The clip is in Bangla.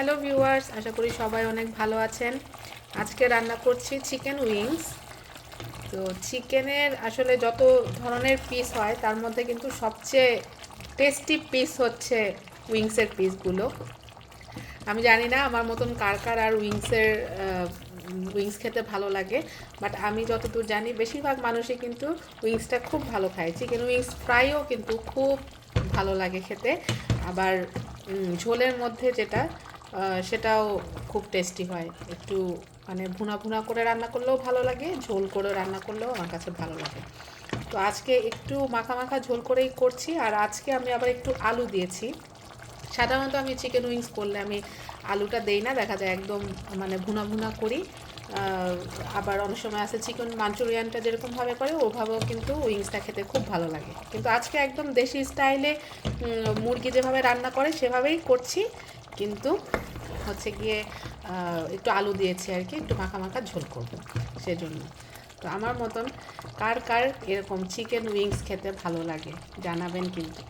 হ্যালো ভিউয়ার্স, আশা করি সবাই অনেক ভালো আছেন। আজকে রান্না করছি চিকেন উইংস। তো চিকেনের আসলে যত ধরনের পিস হয়, তার মধ্যে কিন্তু সবচেয়ে টেস্টি পিস হচ্ছে উইংসের পিসগুলো আমি জানি না আমার মতন কার কার আর উইংসের উইংস খেতে ভালো লাগে বাট আমি যতদূর জানি বেশিরভাগ মানুষই কিন্তু উইংসটা খুব ভালো খায়। চিকেন উইংস ফ্রাইও কিন্তু খুব ভালো লাগে খেতে। আবার ঝোলের মধ্যে যেটা সেটাও খুব টেস্টি হয়। একটু মানে ভুনা ভুনা করে রান্না করলেও ভালো লাগে, ঝোল করে রান্না করলেও আমার কাছে ভালো লাগে। তো আজকে একটু মাখা মাখা ঝোল করেই করছি, আর আজকে আমি আবার একটু আলু দিয়েছি। সাধারণত আমি চিকেন উইংস করলে আমি আলুটা দেই না, দেখা যায় একদম মানে ভুনা ভুনা করি। আবার অনেক সময় আছে চিকেন মাঞ্চুরিয়ানটা যেরকমভাবে করে, ওভাবেও কিন্তু উইংসটা খেতে খুব ভালো লাগে। কিন্তু আজকে একদম দেশি স্টাইলে মুরগি যেভাবে রান্না করে সেভাবেই করছি। কিন্তু হচ্ছে গিয়ে একটু আলু দিয়েছি আর কি, একটু মাখা মাখা ঝোল করব সেজন্য। তো আমার মতন কার কার এরকম চিকেন উইংস খেতে ভালো লাগে জানাবেন কিন্তু।